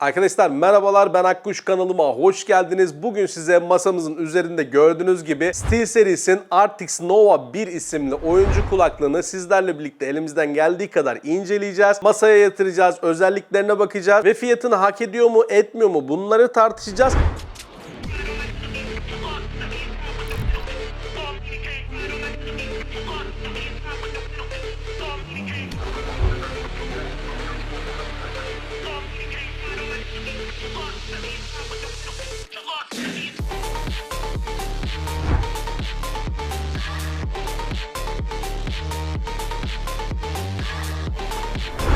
Arkadaşlar merhabalar ben Akkuş kanalıma hoş geldiniz. Bugün size masamızın üzerinde gördüğünüz gibi SteelSeries'in Arctis Nova 1 isimli oyuncu kulaklığını sizlerle birlikte elimizden geldiği kadar inceleyeceğiz. Masaya yatıracağız, özelliklerine bakacağız ve fiyatını hak ediyor mu etmiyor mu bunları tartışacağız.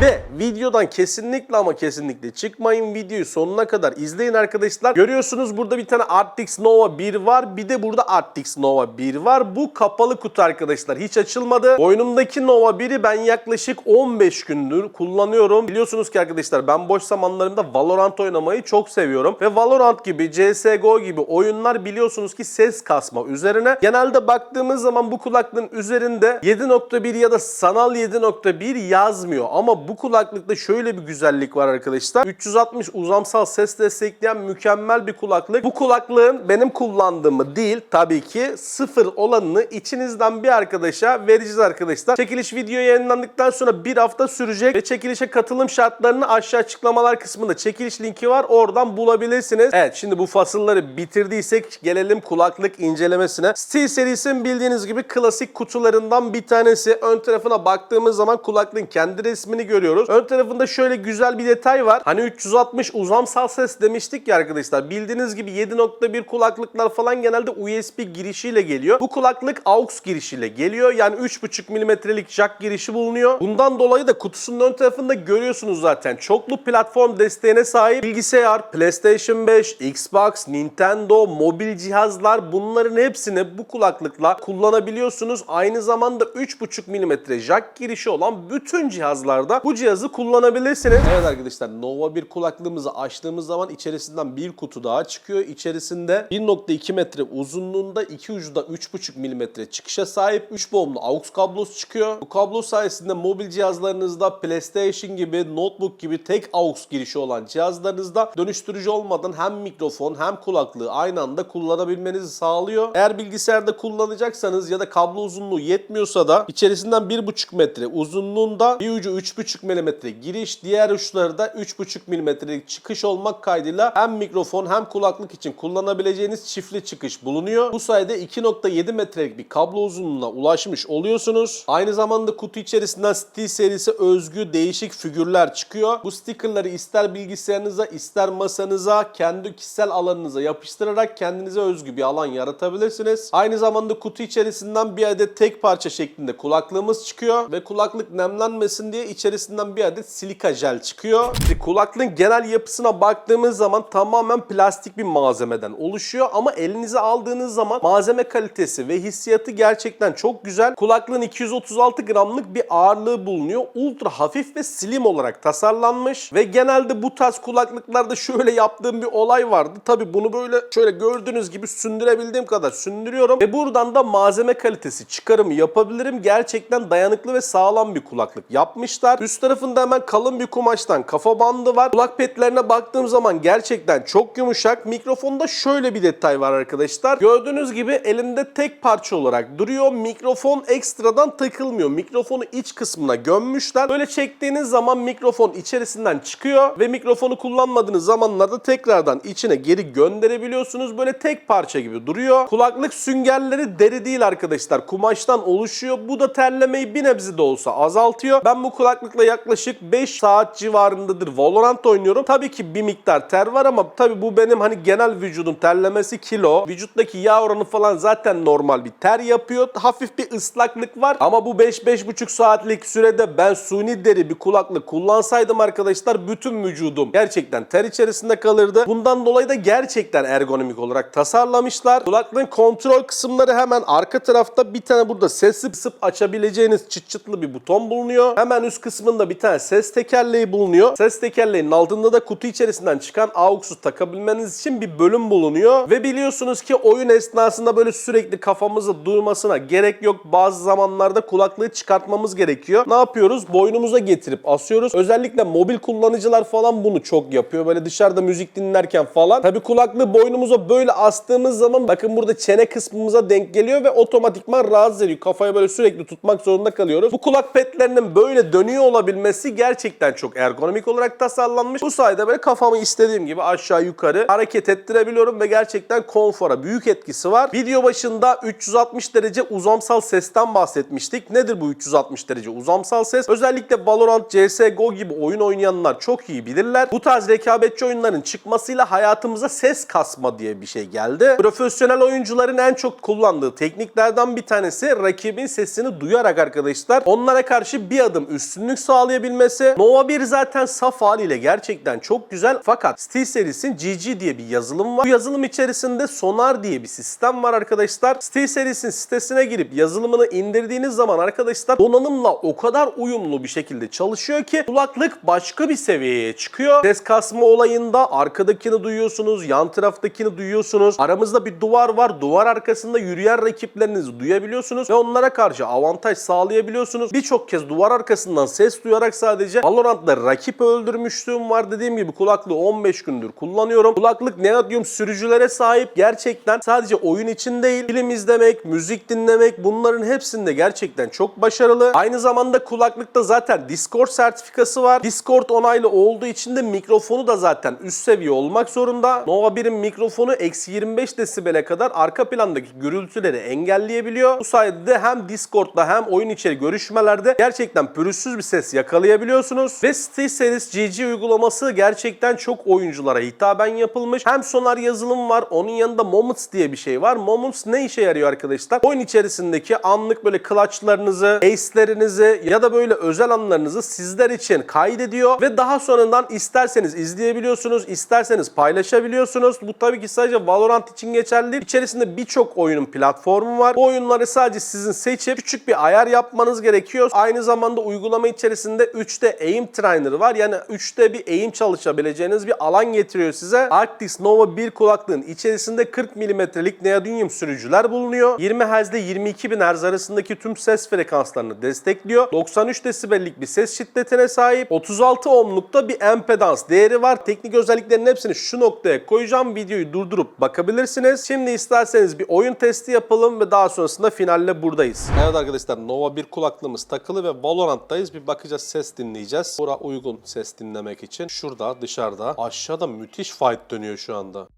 Ve videodan kesinlikle ama kesinlikle çıkmayın. Videoyu sonuna kadar izleyin arkadaşlar. Görüyorsunuz burada bir tane Arctis Nova 1 var. Bir de burada Arctis Nova 1 var. Bu kapalı kutu arkadaşlar. Hiç açılmadı. Boynumdaki Nova 1'i ben yaklaşık 15 gündür kullanıyorum. Biliyorsunuz ki arkadaşlar ben boş zamanlarımda Valorant oynamayı çok seviyorum. Ve Valorant gibi, CSGO gibi oyunlar biliyorsunuz ki ses kasma üzerine. Genelde baktığımız zaman bu kulaklığın üzerinde 7.1 ya da sanal 7.1 yazmıyor. Ama bu kulaklıkta şöyle bir güzellik var arkadaşlar. 360 uzamsal ses destekleyen mükemmel bir kulaklık. Bu kulaklığın benim kullandığımı değil tabii ki sıfır olanını içinizden bir arkadaşa vereceğiz arkadaşlar. Çekiliş video yayınlandıktan sonra bir hafta sürecek ve çekilişe katılım şartlarını aşağı açıklamalar kısmında çekiliş linki var. Oradan bulabilirsiniz. Evet şimdi bu fasılları bitirdiysek gelelim kulaklık incelemesine. Steel serisinin bildiğiniz gibi klasik kutularından bir tanesi. Ön tarafına baktığımız zaman kulaklığın kendi resmini görüyoruz. Ön tarafında şöyle güzel bir detay var. Hani 360 uzamsal ses demiştik ya arkadaşlar. Bildiğiniz gibi 7.1 kulaklıklar falan genelde USB girişiyle geliyor. Bu kulaklık AUX girişiyle geliyor. Yani 3.5 milimetrelik jack girişi bulunuyor. Bundan dolayı da kutusunun ön tarafında görüyorsunuz zaten. Çoklu platform desteğine sahip bilgisayar, PlayStation 5, Xbox, Nintendo, mobil cihazlar bunların hepsini bu kulaklıkla kullanabiliyorsunuz. Aynı zamanda 3.5 milimetre jack girişi olan bütün cihazlarda bu cihazı kullanabilirsiniz. Evet arkadaşlar Nova 1 kulaklığımızı açtığımız zaman içerisinden bir kutu daha çıkıyor. İçerisinde 1.2 metre uzunluğunda iki ucu da 3.5 milimetre çıkışa sahip 3 boğumlu AUX kablosu çıkıyor. Bu kablo sayesinde mobil cihazlarınızda PlayStation gibi, notebook gibi tek AUX girişi olan cihazlarınızda dönüştürücü olmadan hem mikrofon hem kulaklığı aynı anda kullanabilmenizi sağlıyor. Eğer bilgisayarda kullanacaksanız ya da kablo uzunluğu yetmiyorsa da içerisinden 1.5 metre uzunluğunda bir ucu 3.5 milimetre giriş, diğer uçları da 3.5 milimetrelik çıkış olmak kaydıyla hem mikrofon hem kulaklık için kullanabileceğiniz çiftli çıkış bulunuyor. Bu sayede 2.7 metrelik bir kablo uzunluğuna ulaşmış oluyorsunuz. Aynı zamanda kutu içerisinden Steel serisi özgü değişik figürler çıkıyor. Bu stickerları ister bilgisayarınıza ister masanıza kendi kişisel alanınıza yapıştırarak kendinize özgü bir alan yaratabilirsiniz. Aynı zamanda kutu içerisinden bir adet tek parça şeklinde kulaklığımız çıkıyor ve kulaklık nemlenmesin diye içerisinden bir adet silika jel çıkıyor. İşte kulaklığın genel yapısına baktığımız zaman tamamen plastik bir malzemeden oluşuyor ama elinize aldığınız zaman malzeme kalitesi ve hissiyatı gerçekten çok güzel. Kulaklığın 236 gramlık bir ağırlığı bulunuyor. Ultra hafif ve slim olarak tasarlanmış ve genelde bu tarz kulaklıklarda şöyle yaptığım bir olay vardı. Tabi bunu böyle şöyle gördüğünüz gibi sündürebildiğim kadar sündürüyorum ve buradan da malzeme kalitesi çıkarımı yapabilirim. Gerçekten dayanıklı ve sağlam bir kulaklık yapmışlar. Üst tarafında hemen kalın bir kumaştan kafa bandı var. Kulak petlerine baktığım zaman gerçekten çok yumuşak. Mikrofonda şöyle bir detay var arkadaşlar. Gördüğünüz gibi elimde tek parça olarak duruyor. Mikrofon ekstradan takılmıyor. Mikrofonu iç kısmına gömmüşler. Böyle çektiğiniz zaman mikrofon içerisinden çıkıyor ve mikrofonu kullanmadığınız zamanlarda tekrardan içine geri gönderebiliyorsunuz. Böyle tek parça gibi duruyor. Kulaklık süngerleri deri değil arkadaşlar. Kumaştan oluşuyor. Bu da terlemeyi bir nebze de olsa azaltıyor. Ben bu kulaklıkla yaklaşık 5 saat civarındadır Valorant oynuyorum. Tabii ki bir miktar ter var ama tabii bu benim hani genel vücudum terlemesi kilo. Vücuttaki yağ oranı falan zaten normal bir ter yapıyor. Hafif bir ıslaklık var ama bu 5-5,5 saatlik sürede ben suni deri bir kulaklık kullansaydım arkadaşlar bütün vücudum gerçekten ter içerisinde kalırdı. Bundan dolayı da gerçekten ergonomik olarak tasarlamışlar. Kulaklığın kontrol kısımları hemen arka tarafta bir tane burada sesi sıp açabileceğiniz çıt çıtlı bir buton bulunuyor. Hemen üst kısmına kısmında bir tane ses tekerleği bulunuyor. Ses tekerleğinin altında da kutu içerisinden çıkan AUX'u takabilmeniz için bir bölüm bulunuyor. Ve biliyorsunuz ki oyun esnasında böyle sürekli kafamızı durmasına gerek yok. Bazı zamanlarda kulaklığı çıkartmamız gerekiyor. Ne yapıyoruz? Boynumuza getirip asıyoruz. Özellikle mobil kullanıcılar falan bunu çok yapıyor. Böyle dışarıda müzik dinlerken falan. Tabi kulaklığı boynumuza böyle astığımız zaman bakın burada çene kısmımıza denk geliyor ve otomatikman rahatsız ediyor. Kafaya böyle sürekli tutmak zorunda kalıyoruz. Bu kulak petlerinin böyle dönüyor olabilmesi gerçekten çok ergonomik olarak tasarlanmış. Bu sayede böyle kafamı istediğim gibi aşağı yukarı hareket ettirebiliyorum ve gerçekten konfora büyük etkisi var. Video başında 360 derece uzamsal sesten bahsetmiştik. Nedir bu 360 derece uzamsal ses? Özellikle Valorant, CSGO gibi oyun oynayanlar çok iyi bilirler. Bu tarz rekabetçi oyunların çıkmasıyla hayatımıza ses kasma diye bir şey geldi. Profesyonel oyuncuların en çok kullandığı tekniklerden bir tanesi rakibin sesini duyarak arkadaşlar onlara karşı bir adım üstünlük sağlayabilmesi. Nova 1 zaten saf haliyle gerçekten çok güzel fakat SteelSeries'in GG diye bir yazılım var. Bu yazılım içerisinde Sonar diye bir sistem var arkadaşlar. SteelSeries'in sitesine girip yazılımını indirdiğiniz zaman arkadaşlar donanımla o kadar uyumlu bir şekilde çalışıyor ki kulaklık başka bir seviyeye çıkıyor. Ses kasma olayında arkadakini duyuyorsunuz, yan taraftakini duyuyorsunuz. Aramızda bir duvar var. Duvar arkasında yürüyen rakiplerinizi duyabiliyorsunuz ve onlara karşı avantaj sağlayabiliyorsunuz. Birçok kez duvar arkasından ses duyarak sadece Valorant'ta rakip öldürmüşlüğüm var. Dediğim gibi kulaklığı 15 gündür kullanıyorum. Kulaklık Neodymium sürücülere sahip. Gerçekten sadece oyun için değil, film izlemek, müzik dinlemek bunların hepsinde gerçekten çok başarılı. Aynı zamanda kulaklıkta zaten Discord sertifikası var. Discord onaylı olduğu için de mikrofonu da zaten üst seviye olmak zorunda. Nova 1'in mikrofonu eksi 25 desibele kadar arka plandaki gürültüleri engelleyebiliyor. Bu sayede de hem Discord'da hem oyun içeri görüşmelerde gerçekten pürüzsüz bir ses yakalayabiliyorsunuz. Ve SteelSeries GG uygulaması gerçekten çok oyunculara hitaben yapılmış. Hem Sonar yazılım var. Onun yanında Moments diye bir şey var. Moments ne işe yarıyor arkadaşlar? Oyun içerisindeki anlık böyle clutchlarınızı, ace'lerinizi ya da böyle özel anlarınızı sizler için kaydediyor ve daha sonradan isterseniz izleyebiliyorsunuz, isterseniz paylaşabiliyorsunuz. Bu tabii ki sadece Valorant için geçerli. İçerisinde birçok oyunun platformu var. Bu oyunları sadece sizin seçip küçük bir ayar yapmanız gerekiyor. Aynı zamanda uygulama içerisinde 3D aim trainer var. Yani 3D bir aim çalışabileceğiniz bir alan getiriyor size. Arctis Nova 1 kulaklığın içerisinde 40 mm'lik neodymium sürücüler bulunuyor. 20 Hz ile 22 bin Hz arasındaki tüm ses frekanslarını destekliyor. 93 desibellik bir ses şiddetine sahip. 36 ohmlukta bir empedans değeri var. Teknik özelliklerin hepsini şu noktaya koyacağım. Videoyu durdurup bakabilirsiniz. Şimdi isterseniz bir oyun testi yapalım ve daha sonrasında finalle buradayız. Evet arkadaşlar Nova 1 kulaklığımız takılı ve Valorant'tayız. Bir bakacağız ses dinleyeceğiz. Bura uygun ses dinlemek için. Şurada dışarıda aşağıda müthiş fight dönüyor şu anda.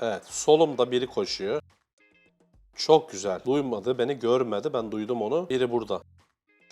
Evet solumda biri koşuyor. Çok güzel. Duymadı, beni görmedi. Ben duydum onu. Biri burada.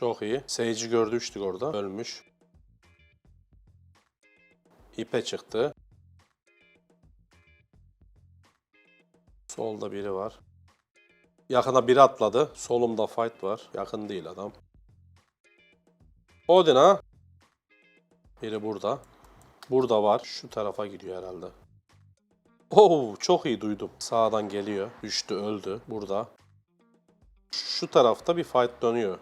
Çok iyi. Seyirci gördüştük orada. Ölmüş. İpe çıktı. Solda biri var. Yakına biri atladı. Solumda fight var. Yakın değil adam. Odin ha. Biri burada. Burada var. Şu tarafa gidiyor herhalde. Oo çok iyi duydum. Sağdan geliyor. Düştü öldü. Burada. Şu tarafta bir fight dönüyor.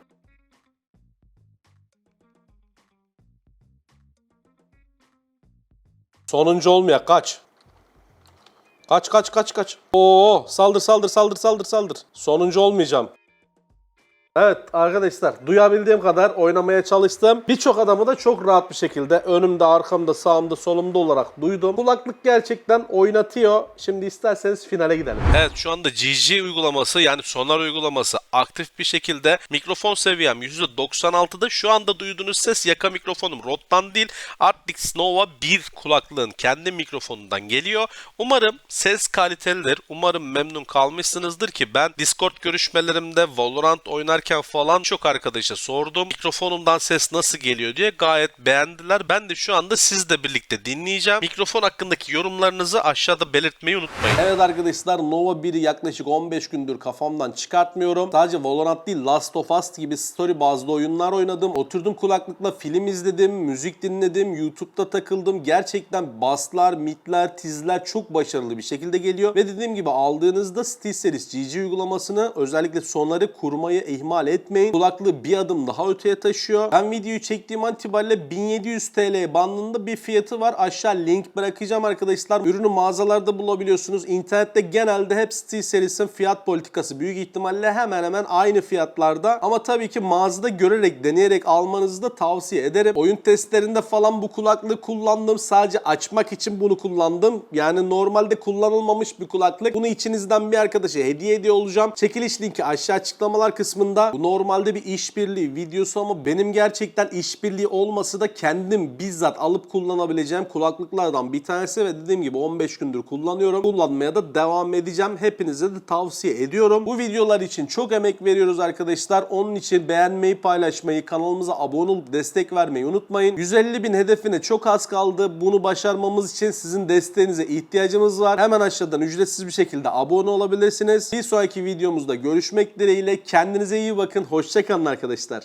Sonuncu olmaya kaç. Kaç kaç kaç kaç. Oo saldır saldır saldır saldır saldır. Sonuncu olmayacağım. Evet arkadaşlar duyabildiğim kadar oynamaya çalıştım. Birçok adamı da çok rahat bir şekilde önümde, arkamda, sağımda, solumda olarak duydum. Kulaklık gerçekten oynatıyor. Şimdi isterseniz finale gidelim. Evet şu anda GG uygulaması yani sonar uygulaması aktif bir şekilde mikrofon seviyem %96'da. Şu anda duyduğunuz ses yaka mikrofonum Rode'dan değil Arctis Nova 1 kulaklığın kendi mikrofonundan geliyor. Umarım ses kalitelidir. Umarım memnun kalmışsınızdır ki ben Discord görüşmelerimde Valorant oynarken falan çok arkadaşa sordum. Mikrofonumdan ses nasıl geliyor diye gayet beğendiler. Ben de şu anda sizle birlikte dinleyeceğim. Mikrofon hakkındaki yorumlarınızı aşağıda belirtmeyi unutmayın. Evet arkadaşlar Nova 1'i yaklaşık 15 gündür kafamdan çıkartmıyorum. Sadece Valorant değil Last of Us gibi story bazlı oyunlar oynadım. Oturdum kulaklıkla film izledim, müzik dinledim, YouTube'da takıldım. Gerçekten basslar, midler, tizler çok başarılı bir şekilde geliyor. Ve dediğim gibi aldığınızda SteelSeries GG uygulamasını özellikle sonları kurmayı ihmal ihmal etmeyin. Kulaklığı bir adım daha öteye taşıyor. Ben videoyu çektiğim an itibariyle 1700 TL bandında bir fiyatı var. Aşağı link bırakacağım arkadaşlar. Ürünü mağazalarda bulabiliyorsunuz. İnternette genelde hep SteelSeries'in fiyat politikası büyük ihtimalle hemen hemen aynı fiyatlarda. Ama tabii ki mağazada görerek, deneyerek almanızı da tavsiye ederim. Oyun testlerinde falan bu kulaklığı kullandım. Sadece açmak için bunu kullandım. Yani normalde kullanılmamış bir kulaklık. Bunu içinizden bir arkadaşa hediye ediyor olacağım. Çekiliş linki aşağı açıklamalar kısmında. Bu normalde bir işbirliği videosu ama benim gerçekten işbirliği olması da kendim bizzat alıp kullanabileceğim kulaklıklardan bir tanesi ve dediğim gibi 15 gündür kullanıyorum. Kullanmaya da devam edeceğim. Hepinize de tavsiye ediyorum. Bu videolar için çok emek veriyoruz arkadaşlar. Onun için beğenmeyi, paylaşmayı, kanalımıza abone olup destek vermeyi unutmayın. 150 bin hedefine çok az kaldı. Bunu başarmamız için sizin desteğinize ihtiyacımız var. Hemen aşağıdan ücretsiz bir şekilde abone olabilirsiniz. Bir sonraki videomuzda görüşmek dileğiyle. Kendinize iyi bakın. Hoşçakalın arkadaşlar.